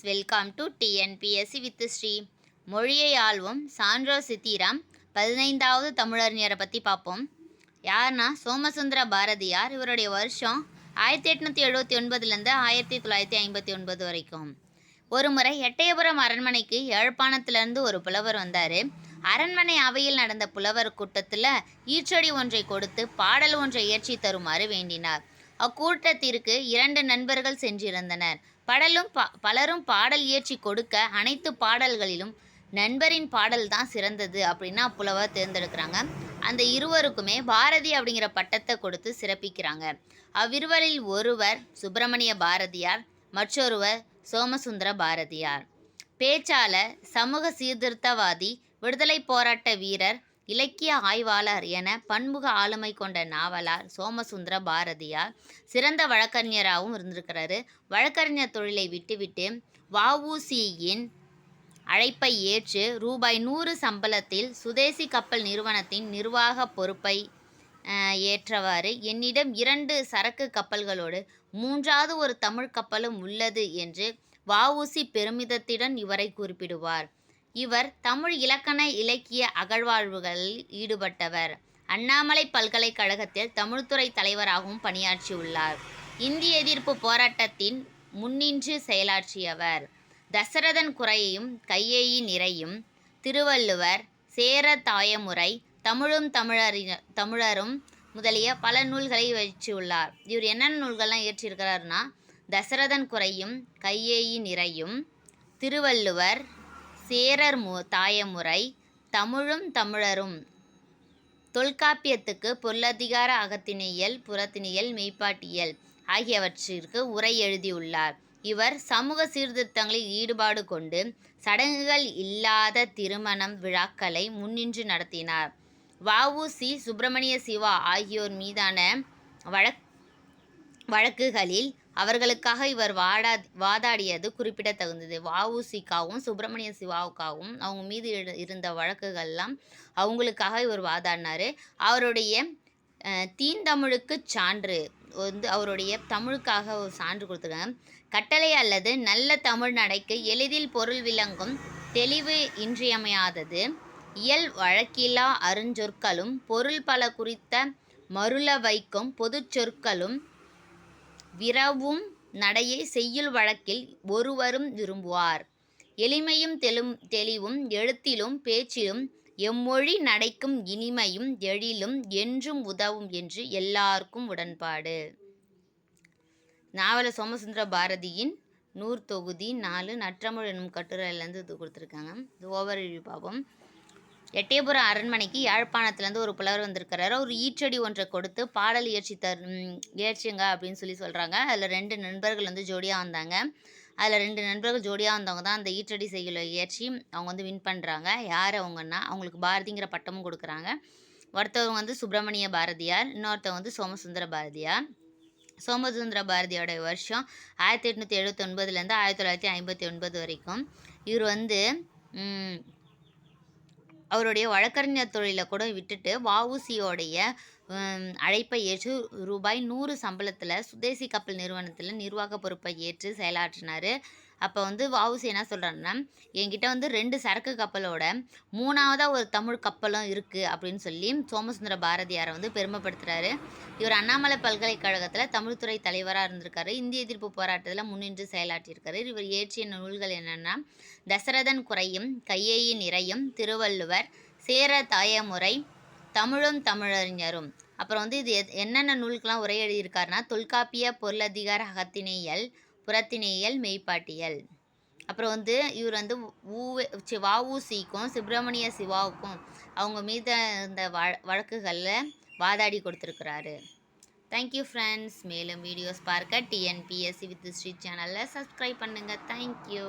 Friends welcome to TNPSC with Shri மொழியை ஆள்வோம். சான்றோ சித்திராம் பதினைந்தாவது தமிழறிஞரை பற்றி பார்ப்போம். யார்னா சோமசுந்தர பாரதியார். இவருடைய வருஷம் ஆயிரத்தி எட்நூற்றி எழுபத்தி ஒன்பதுலேருந்து ஆயிரத்தி தொள்ளாயிரத்தி ஐம்பத்தி ஒன்பது வரைக்கும். ஒரு முறை எட்டயபுரம் அரண்மனைக்கு யாழ்ப்பாணத்திலிருந்து ஒரு புலவர் வந்தார். அரண்மனை அவையில் நடந்த புலவர் கூட்டத்தில் ஈச்சொடி ஒன்றை கொடுத்து பாடல் ஒன்றை இயற்றி தருமாறு வேண்டினார். அக்கூட்டத்திற்கு இரண்டு நண்பர்கள் சென்றிருந்தனர். படலும் ப பலரும் பாடல் இயற்றி கொடுக்க அனைத்து பாடல்களிலும் நண்பரின் பாடல் தான் சிறந்தது அப்படின்னு புலவர் தேர்ந்தெடுக்கிறாங்க. அந்த இருவருக்குமே பாரதி அப்படிங்கிற பட்டத்தை கொடுத்து சிறப்பிக்கிறாங்க. அவ்விருவரில் ஒருவர் சுப்பிரமணிய பாரதியார் மற்றொருவர் சோமசுந்தர பாரதியார். பேச்சாளர் சமூக சீர்திருத்தவாதி விடுதலை போராட்ட வீரர் இலக்கிய ஆய்வாளர் என பன்முக ஆளுமை கொண்ட நாவலார் சோமசுந்தர பாரதியார் சிறந்த வழக்கறிஞராகவும் இருந்திருக்கிறாரு. வழக்கறிஞர் தொழிலை விட்டுவிட்டு வஉசியின் அழைப்பை ஏற்று ரூபாய் நூறு சம்பளத்தில் சுதேசி கப்பல் நிறுவனத்தின் நிர்வாக பொறுப்பை ஏற்றவாறு என்னிடம் இரண்டு சரக்கு கப்பல்களோடு மூன்றாவது ஒரு தமிழ் கப்பலும் உள்ளது என்று வஉசி பெருமிதத்துடன் இவரை குறிப்பிடுவார். இவர் தமிழ் இலக்கண இலக்கிய அகழ்வாழ்வுகளில் ஈடுபட்டவர். அண்ணாமலை பல்கலைக்கழகத்தில் தமிழ்துறை தலைவராகவும் பணியாற்றியுள்ளார். இந்திய எதிர்ப்பு போராட்டத்தின் முன்னின்று செயலாற்றியவர். தசரதன் குறையையும் கையேயி நிறையும் திருவள்ளுவர் சேர தாயமுறை தமிழும் தமிழறிஞ தமிழரும் முதலிய பல நூல்களை வச்சுள்ளார் இவர் என்னென்ன நூல்கள்லாம் இயற்றியிருக்கிறாருன்னா தசரதன் குறையும் கையேயி நிறையும் திருவள்ளுவர் சேரர் மு தாயமுறை தமிழும் தமிழரும். தொல்காப்பியத்துக்கு பொருளதிகார அகத்தினியல் புறத்தினியல் மெய்ப்பாட்டியல் ஆகியவற்றிற்கு உரை எழுதியுள்ளார். இவர் சமூக சீர்திருத்தங்களில் ஈடுபாடு கொண்டு சடங்குகள் இல்லாத திருமணம் விழாக்களை முன்னின்று நடத்தினார். வஉசி சுப்பிரமணிய சிவா ஆகியோர் மீதான வழக் வழக்குகளில் அவர்களுக்காக இவர் வாடா வாதாடியது குறிப்பிடத்தகுந்தது. வஉசிக்காகவும் சுப்பிரமணிய சிவாவுக்காகவும் அவங்க மீது இருந்த வழக்குகள்லாம் அவங்களுக்காக இவர் வாதாடினார். அவருடைய தீந்தமிழுக்கு சான்று வந்து அவருடைய தமிழுக்காக ஒரு சான்று கொடுத்துருக்காங்க. கட்டளை அல்லது நல்ல தமிழ் நடைக்கு எளிதில் பொருள் விளங்கும் தெளிவு இன்றியமையாதது இயல் வழக்கிலா அருஞ்சொற்களும் பொருள் பல குறித்த மருள வைக்கும் பொதுச் சொற்களும் விரவும் நடையை செய்யுள் வழக்கில் ஒருவரும் விரும்புவார். எளிமையும் தெலும் தெளிவும் எழுத்திலும் பேச்சிலும் எம்மொழி நடைக்கும் இனிமையும் எழிலும் என்றும் உதவும் என்று எல்லாருக்கும் உடன்பாடு. நாவல சோமசுந்தர பாரதியின் நூறு தொகுதி நாலு நற்றமிழ் எனும் கட்டுரையிலேருந்து இது கொடுத்துருக்காங்க. இது ஓவர் பார்ப்போம் எட்டயபுரம் அரண்மனைக்கு யாழ்ப்பாணத்துலேருந்து ஒரு புலவர் வந்திருக்கிறாரு. ஒரு ஈற்றடி ஒன்றை கொடுத்து பாடல் இயற்றி தர் இயற்றிங்க இயற்றுங்க அப்படின்னு சொல்லி சொல்கிறாங்க அதில் ரெண்டு நண்பர்கள் வந்து ஜோடியாக வந்தாங்க. அதில் ரெண்டு நண்பர்கள் ஜோடியாக வந்தவங்க தான் அந்த ஈற்றடி செய்யுளை இயற்றி அவங்க வந்து வின் பண்ணுறாங்க யார் அவங்கன்னா அவங்களுக்கு பாரதிங்கிற பட்டமும் கொடுக்குறாங்க. ஒருத்தவங்க வந்து சுப்பிரமணிய பாரதியார் இன்னொருத்தவங்க வந்து சோமசுந்தர பாரதியார். சோமசுந்தர பாரதியோட வருஷம் ஆயிரத்தி எட்நூற்றி எழுபத்தொன்பதுலேருந்து ஆயிரத்தி தொள்ளாயிரத்தி ஐம்பத்தி ஒன்பது வரைக்கும். இவர் வந்து அவருடைய வழக்கறிஞர் தொழிலை கூட விட்டுட்டு வஉசியோடைய அழைப்பை ஏற்று ரூபாய் நூறு சம்பளத்தில் சுதேசி கப்பல் நிறுவனத்தில் நிர்வாக பொறுப்பை ஏற்று செயலாற்றினார். அப்போ வந்து வாவுசி என்ன சொல்கிறாருன்னா என்கிட்ட வந்து ரெண்டு சரக்கு கப்பலோட மூணாவதாக ஒரு தமிழ் கப்பலும் இருக்குது அப்படின்னு சொல்லி சோமசுந்தர பாரதியாரை வந்து பெருமைப்படுத்துகிறாரு இவர் அண்ணாமலை பல்கலைக்கழகத்தில் தமிழ்துறை தலைவராக இருந்திருக்காரு. இந்திய எதிர்ப்பு போராட்டத்தில் முன்னின்று செயலாற்றியிருக்காரு. இவர் இயற்றிய நூல்கள் என்னென்னா தசரதன் குறையும் கையேயின் நிறையும் திருவள்ளுவர் சேர தாயமுறை தமிழும் தமிழறிஞரும். அப்புறம் வந்து இது எத்- என்னென்ன நூல்கெலாம் உரை எழுதியிருக்காருன்னா தொல்காப்பிய பொருளதிகார அகத்திணையல் புறத்திணையல் மெய்ப்பாட்டியல். அப்புறம் வந்து இவர் வந்து ஊ வஉசிக்கும் சுப்பிரமணிய சிவாவுக்கும் அவங்க மீத இந்த வ வழக்குகளில் வாதாடி கொடுத்துருக்குறாரு. தேங்க்யூ ஃப்ரெண்ட்ஸ் மேலும் வீடியோஸ் பார்க்க டிஎன்பிஎஸ்சி வித் ஸ்ரீ சேனலில் சப்ஸ்கிரைப் பண்ணுங்கள் தேங்க்யூ